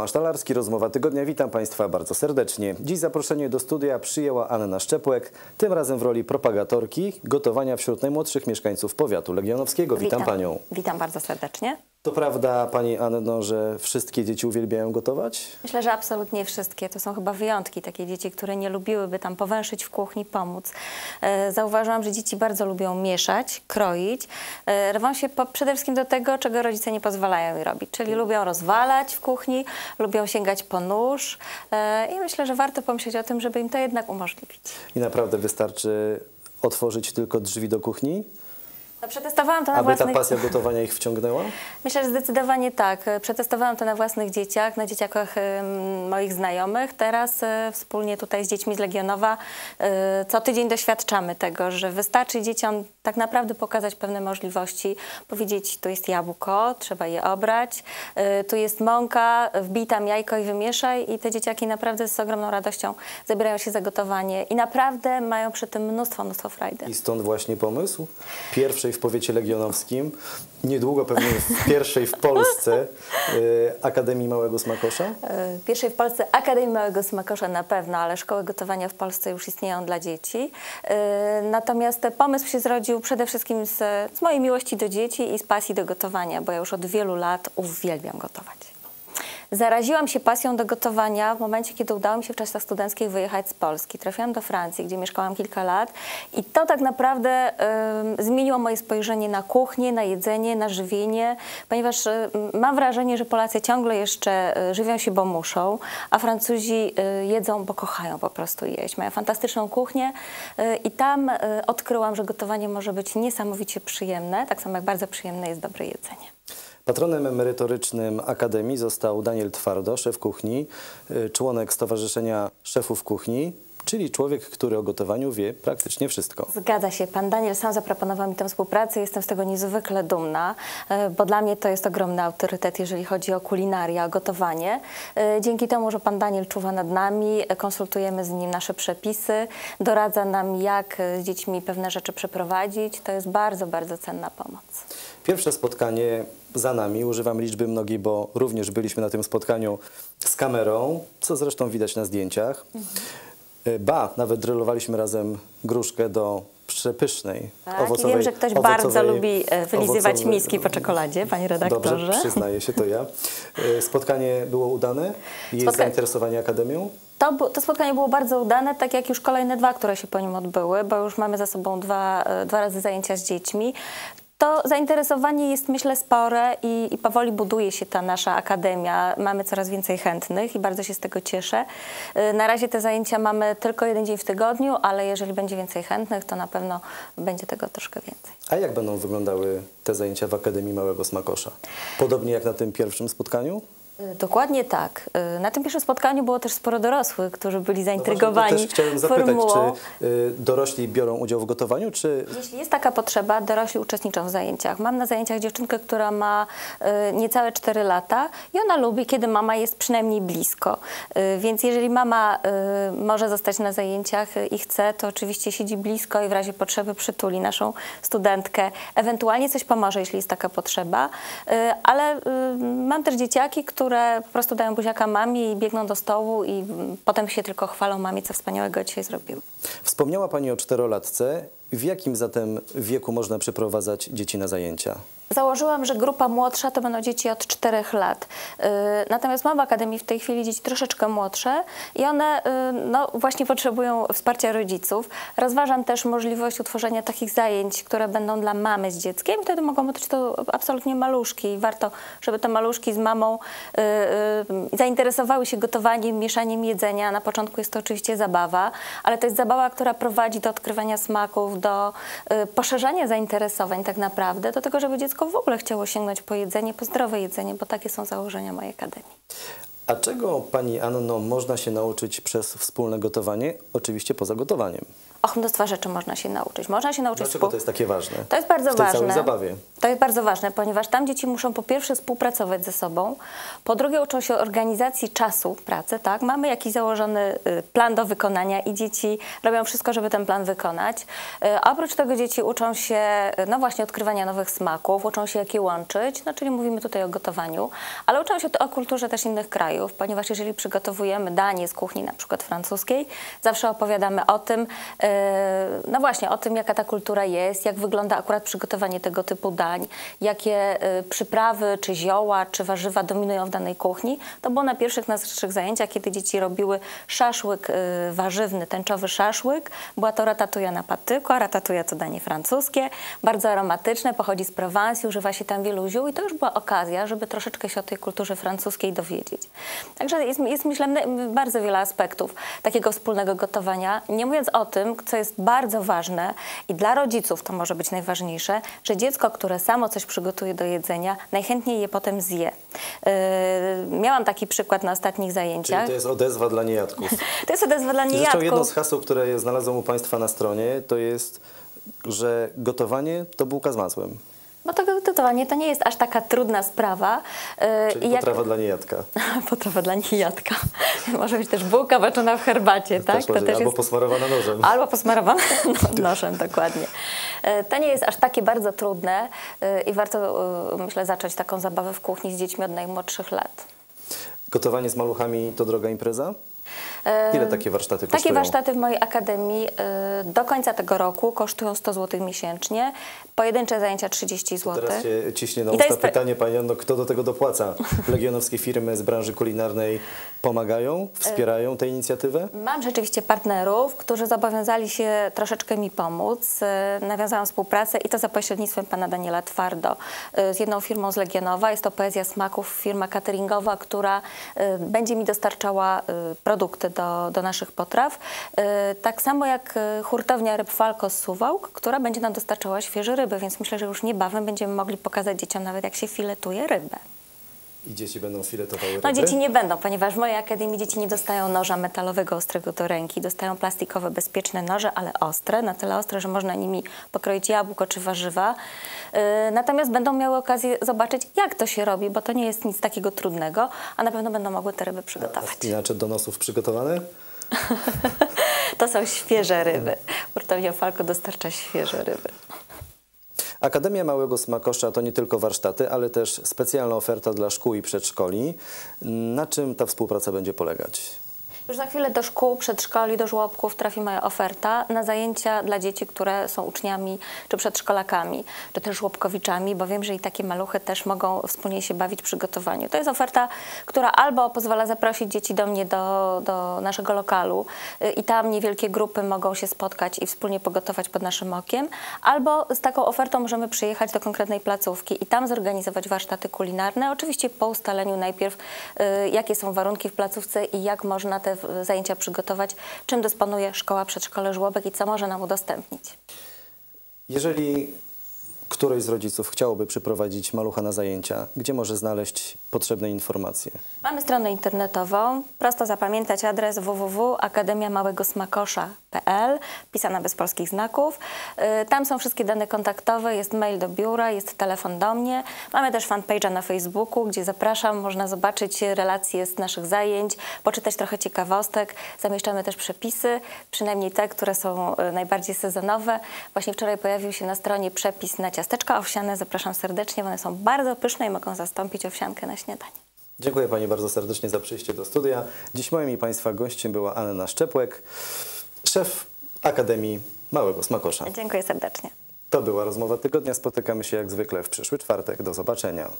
Tomasz Talarski, rozmowa tygodnia. Witam Państwa bardzo serdecznie. Dziś zaproszenie do studia przyjęła Anna Szczepłek, tym razem w roli propagatorki gotowania wśród najmłodszych mieszkańców powiatu legionowskiego. Witam, Panią. Witam bardzo serdecznie. To prawda, Pani Anno, że wszystkie dzieci uwielbiają gotować? Myślę, że absolutnie wszystkie. To są chyba wyjątki. Takie dzieci, które nie lubiłyby tam powęszyć w kuchni, pomóc. E, zauważyłam, że dzieci bardzo lubią mieszać, kroić. E, rwą się po, przede wszystkim do tego, czego rodzice nie pozwalają im robić. Czyli lubią rozwalać w kuchni, lubią sięgać po nóż. E, I myślę, że warto pomyśleć o tym, żeby im to jednak umożliwić. I naprawdę wystarczy otworzyć tylko drzwi do kuchni? No, przetestowałam to na Aby własnych... ta pasja gotowania ich wciągnęła? Myślę, że zdecydowanie tak. Przetestowałam to na własnych dzieciach, na dzieciakach moich znajomych. Teraz e, wspólnie tutaj z dziećmi z Legionowa e, co tydzień doświadczamy tego, że wystarczy dzieciom tak naprawdę pokazać pewne możliwości, powiedzieć tu jest jabłko, trzeba je obrać, e, tu jest mąka, wbij tam jajko i wymieszaj i te dzieciaki naprawdę z ogromną radością zabierają się za gotowanie i naprawdę mają przy tym mnóstwo, mnóstwo frajdy. I stąd właśnie pomysł pierwszej w powiecie legionowskim, niedługo pewnie pierwszej w Polsce y, Akademii Małego Smakosza. E, Pierwszej w Polsce Akademii Małego Smakosza na pewno, ale szkoły gotowania w Polsce już istnieją dla dzieci. Natomiast pomysł się zrodził przede wszystkim z, z mojej miłości do dzieci i z pasji do gotowania, bo ja już od wielu lat uwielbiam gotować. Zaraziłam się pasją do gotowania w momencie, kiedy udało mi się w czasach studenckich wyjechać z Polski. Trafiłam do Francji, gdzie mieszkałam kilka lat i to tak naprawdę zmieniło moje spojrzenie na kuchnię, na jedzenie, na żywienie, ponieważ em, mam wrażenie, że Polacy ciągle jeszcze e, żywią się, bo muszą, a Francuzi e, jedzą, bo kochają po prostu jeść. Mają fantastyczną kuchnię e, i tam odkryłam, że gotowanie może być niesamowicie przyjemne, tak samo jak bardzo przyjemne jest dobre jedzenie. Patronem merytorycznym Akademii został Daniel Twardo, szef kuchni, y, członek Stowarzyszenia Szefów Kuchni, czyli człowiek, który o gotowaniu wie praktycznie wszystko. Zgadza się. Pan Daniel sam zaproponował mi tę współpracę. Jestem z tego niezwykle dumna, e, bo dla mnie to jest ogromny autorytet, jeżeli chodzi o kulinarię, o gotowanie. E, Dzięki temu, że pan Daniel czuwa nad nami, e, konsultujemy z nim nasze przepisy, doradza nam, jak z dziećmi pewne rzeczy przeprowadzić. To jest bardzo, bardzo cenna pomoc. Pierwsze spotkanie za nami, używam liczby mnogiej, bo również byliśmy na tym spotkaniu z kamerą, co zresztą widać na zdjęciach. Y, Ba, nawet drylowaliśmy razem gruszkę do przepysznej, Tak, owocowej. wiem, że ktoś bardzo lubi e, wylizywać miski po czekoladzie, panie redaktorze. Dobrze, przyznaję się, to ja. Y, Spotkanie było udane? Jest Spotka- zainteresowanie Akademią? To, to spotkanie było bardzo udane, tak jak już kolejne dwa, które się po nim odbyły, bo już mamy za sobą dwa, e, dwa razy zajęcia z dziećmi. To zainteresowanie jest, myślę, spore i, i powoli buduje się ta nasza akademia. Mamy coraz więcej chętnych i bardzo się z tego cieszę. E, Na razie te zajęcia mamy tylko jeden dzień w tygodniu, ale jeżeli będzie więcej chętnych, to na pewno będzie tego troszkę więcej. A jak będą wyglądały te zajęcia w Akademii Małego Smakosza? Podobnie jak na tym pierwszym spotkaniu? Dokładnie tak. E, Na tym pierwszym spotkaniu było też sporo dorosłych, którzy byli No zaintrygowani właśnie, też chciałem zapytać, formułą. czy y, dorośli biorą udział w gotowaniu, czy Jeśli jest taka potrzeba, dorośli uczestniczą w zajęciach. Mam na zajęciach dziewczynkę, która ma y, niecałe 4 lata i ona lubi, kiedy mama jest przynajmniej blisko. Y, więc jeżeli mama y, może zostać na zajęciach y, i chce, to oczywiście siedzi blisko i w razie potrzeby przytuli naszą studentkę. Ewentualnie coś pomoże, jeśli jest taka potrzeba. Y, ale y, mam też dzieciaki, które po prostu dają buziaka mamie i biegną do stołu i potem się tylko chwalą mamie, co wspaniałego dzisiaj zrobiły. Wspomniała Pani o czterolatce. W jakim zatem wieku można przyprowadzać dzieci na zajęcia? Założyłam, że grupa młodsza to będą dzieci od 4 lat. Yy, Natomiast mam w Akademii w tej chwili dzieci troszeczkę młodsze i one yy, no, właśnie potrzebują wsparcia rodziców. Rozważam też możliwość utworzenia takich zajęć, które będą dla mamy z dzieckiem. Wtedy mogą być to absolutnie maluszki i warto, żeby te maluszki z mamą yy, zainteresowały się gotowaniem, mieszaniem jedzenia. Na początku jest to oczywiście zabawa, ale to jest zabawa, która prowadzi do odkrywania smaków, do poszerzania zainteresowań tak naprawdę, do tego, żeby dziecko w ogóle chciało sięgnąć po jedzenie, po zdrowe jedzenie, bo takie są założenia mojej akademii. A czego Pani Anno można się nauczyć przez wspólne gotowanie? Oczywiście poza gotowaniem. Och, mnóstwa rzeczy można się nauczyć. Można się nauczyć Dlaczego to jest takie ważne? To jest bardzo w tej ważne. całej zabawie. To jest bardzo ważne, ponieważ tam dzieci muszą po pierwsze współpracować ze sobą, po drugie uczą się organizacji czasu pracy, tak? Mamy jakiś założony y, plan do wykonania i dzieci robią wszystko, żeby ten plan wykonać. Y, Oprócz tego dzieci uczą się, y, no właśnie, odkrywania nowych smaków, uczą się jak je łączyć, no czyli mówimy tutaj o gotowaniu, ale uczą się to o kulturze też innych krajów, ponieważ jeżeli przygotowujemy danie z kuchni na przykład francuskiej, zawsze opowiadamy o tym, no właśnie, o tym, jaka ta kultura jest, jak wygląda akurat przygotowanie tego typu dań, jakie y, przyprawy, czy zioła, czy warzywa dominują w danej kuchni. To było na pierwszych naszych zajęciach, kiedy dzieci robiły szaszłyk y, warzywny, tęczowy szaszłyk. Była to ratatuja na patyku, a ratatuja to danie francuskie, bardzo aromatyczne, pochodzi z Prowansji, używa się tam wielu ziół i to już była okazja, żeby troszeczkę się o tej kulturze francuskiej dowiedzieć. Także jest, jest myślę bardzo wiele aspektów takiego wspólnego gotowania. Nie mówiąc o tym, co jest bardzo ważne i dla rodziców to może być najważniejsze, że dziecko, które samo coś przygotuje do jedzenia, najchętniej je potem zje. Yy, miałam taki przykład na ostatnich Czyli zajęciach. to jest odezwa dla niejadków. To jest odezwa dla Zresztą niejadków. jedno z haseł, które je znalazłem u Państwa na stronie, to jest, że gotowanie to bułka z masłem. Bo to gotowanie to nie jest aż taka trudna sprawa. Yy, Czyli i jak- potrawa dla niejadka. Potrawa dla niejadka. Może być też bułka baczona w herbacie, tak? Też może, albo posmarowana nożem. Albo posmarowana no, nożem, dokładnie. E, To nie jest aż takie bardzo trudne e, i warto, e, myślę, zacząć taką zabawę w kuchni z dziećmi od najmłodszych lat. Gotowanie z maluchami to droga impreza? E, Ile takie warsztaty Takie kosztują? warsztaty w mojej akademii e, do końca tego roku kosztują 100 zł miesięcznie, pojedyncze zajęcia 30 zł. Teraz się ciśnie na to usta jest pytanie, Pani Anno, kto do tego dopłaca? Legionowskie firmy z branży kulinarnej pomagają, wspierają tę inicjatywę? Mam rzeczywiście partnerów, którzy zobowiązali się troszeczkę mi pomóc. E, Nawiązałam współpracę i to za pośrednictwem pana Daniela Twardo e, z jedną firmą z Legionowa. Jest to Poezja Smaków, firma cateringowa, która e, będzie mi dostarczała e, produkty do, do naszych potraw. E, Tak samo jak e, hurtownia Ryb Falco z Suwałk, która będzie nam dostarczała świeże ryby, więc myślę, że już niebawem będziemy mogli pokazać dzieciom nawet jak się filetuje rybę. I dzieci będą filetowały ryby? No dzieci nie będą, ponieważ w mojej akademii dzieci nie dostają noża metalowego ostrego do ręki, dostają plastikowe, bezpieczne noże, ale ostre, na tyle ostre, że można nimi pokroić jabłko czy warzywa. Yy, natomiast będą miały okazję zobaczyć, jak to się robi, bo to nie jest nic takiego trudnego, a na pewno będą mogły te ryby przygotować. spinacze do nosów przygotowane? To są świeże ryby. Hurtownia Falco dostarcza świeże ryby. Akademia Małego Smakosza to nie tylko warsztaty, ale też specjalna oferta dla szkół i przedszkoli. Na czym ta współpraca będzie polegać? Już za chwilę do szkół, przedszkoli, do żłobków trafi moja oferta na zajęcia dla dzieci, które są uczniami czy przedszkolakami, czy też żłobkowiczami, bo wiem, że i takie maluchy też mogą wspólnie się bawić w przygotowaniu. To jest oferta, która albo pozwala zaprosić dzieci do mnie, do, do naszego lokalu y, i tam niewielkie grupy mogą się spotkać i wspólnie pogotować pod naszym okiem, albo z taką ofertą możemy przyjechać do konkretnej placówki i tam zorganizować warsztaty kulinarne, oczywiście po ustaleniu najpierw, y, jakie są warunki w placówce i jak można te zajęcia przygotować, czym dysponuje szkoła, przedszkole, żłobek i co może nam udostępnić. Jeżeli któryś z rodziców chciałoby przyprowadzić malucha na zajęcia, gdzie może znaleźć potrzebne informacje? Mamy stronę internetową, prosto zapamiętać adres www.akademiamałegosmakosza.pl, pisana bez polskich znaków. Y, Tam są wszystkie dane kontaktowe, jest mail do biura, jest telefon do mnie. Mamy też fanpage'a na Facebooku, gdzie zapraszam, można zobaczyć relacje z naszych zajęć, poczytać trochę ciekawostek. Zamieszczamy też przepisy, przynajmniej te, które są y, najbardziej sezonowe. Właśnie wczoraj pojawił się na stronie przepis na ciasteczka owsiane. Zapraszam serdecznie, one są bardzo pyszne i mogą zastąpić owsiankę na śniadanie. Dziękuję Pani bardzo serdecznie za przyjście do studia. Dziś moim i Państwa gościem była Anna Szczepłek, szef Akademii Małego Smakosza. Dziękuję serdecznie. To była rozmowa tygodnia. Spotykamy się jak zwykle w przyszły czwartek. Do zobaczenia.